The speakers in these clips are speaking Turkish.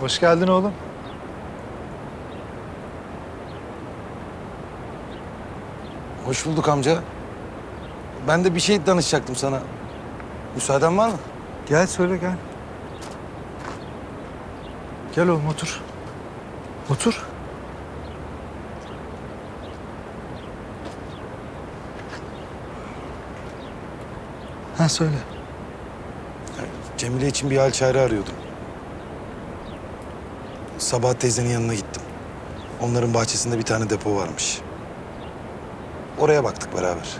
Hoş geldin oğlum. Hoş bulduk amca. Ben de bir şey danışacaktım sana. Müsaaden var mı? Gel söyle gel. Gel oğlum otur. Otur. Ha söyle. Cemile için bir hal çare arıyordum. Sabah teyzenin yanına gittim. Onların bahçesinde bir tane depo varmış. Oraya baktık beraber.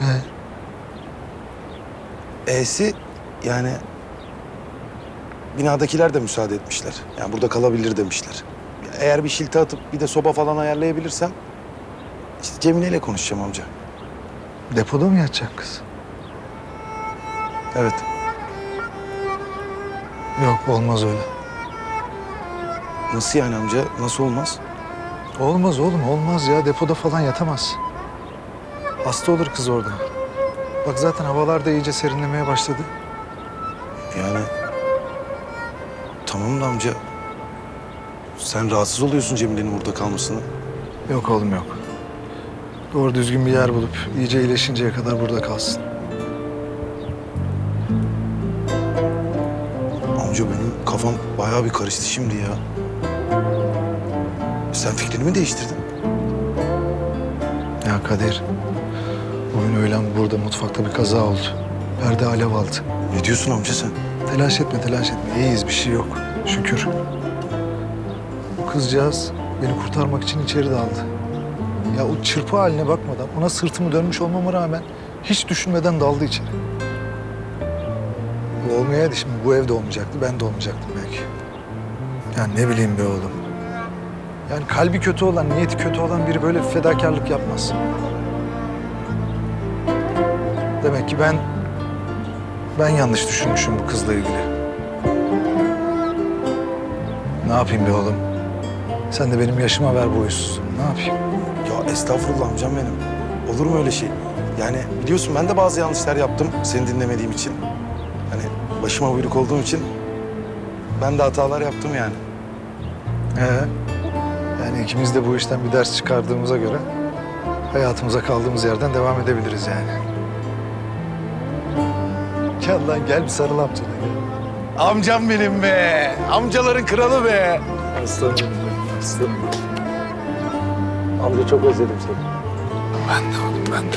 Ne? E'si yani binadakiler de müsaade etmişler. Yani burada kalabilir demişler. Eğer bir şilte atıp bir de soba falan ayarlayabilirsem işte Cemile ile konuşacağım amca. Depoda mı yatacak kız? Evet. Yok olmaz öyle. Nasıl yani amca? Nasıl olmaz? Olmaz oğlum olmaz ya depoda falan yatamaz. Hasta olur kız orada. Bak zaten havalar da iyice serinlemeye başladı. Yani tamam da amca. Sen rahatsız oluyorsun Cemile'nin burada kalmasını. Yok oğlum yok. Doğru düzgün bir yer bulup iyice iyileşinceye kadar burada kalsın. Amca benim kafam bayağı bir karıştı şimdi ya. Sen fikrini mi değiştirdin? Ya Kadir, bugün öğlen burada mutfakta bir kaza oldu. Perde alev aldı. Ne diyorsun amca sen? Telaş etme, telaş etme. İyiyiz, bir şey yok. Şükür. Bu kızcağız beni kurtarmak için içeri daldı. Ya o çırpı haline bakmadan, ona sırtımı dönmüş olmama rağmen hiç düşünmeden daldı içeri. Bu olmayaydı şimdi, bu evde olmayacaktı, ben de olmayacaktım belki. Ya ne bileyim be oğlum. Yani kalbi kötü olan, niyeti kötü olan biri böyle fedakarlık yapmaz. Demek ki ben ben yanlış düşünmüşüm bu kızla ilgili. Ne yapayım be oğlum? Sen de benim yaşıma ver huysuzluğumu. Ne yapayım? Ya estağfurullah amcam benim. Olur mu öyle şey? Yani biliyorsun ben de bazı yanlışlar yaptım seni dinlemediğim için. Hani başıma buyruk olduğum için ben de hatalar yaptım yani. Ee, yani ikimiz de bu işten bir ders çıkardığımıza göre hayatımıza kaldığımız yerden devam edebiliriz yani. Gel lan gel bir sarıl amcana gel. Amcam benim be. Amcaların kralı be. Aslanım benim, aslanım. Amca çok özledim seni. Ben de oğlum ben de.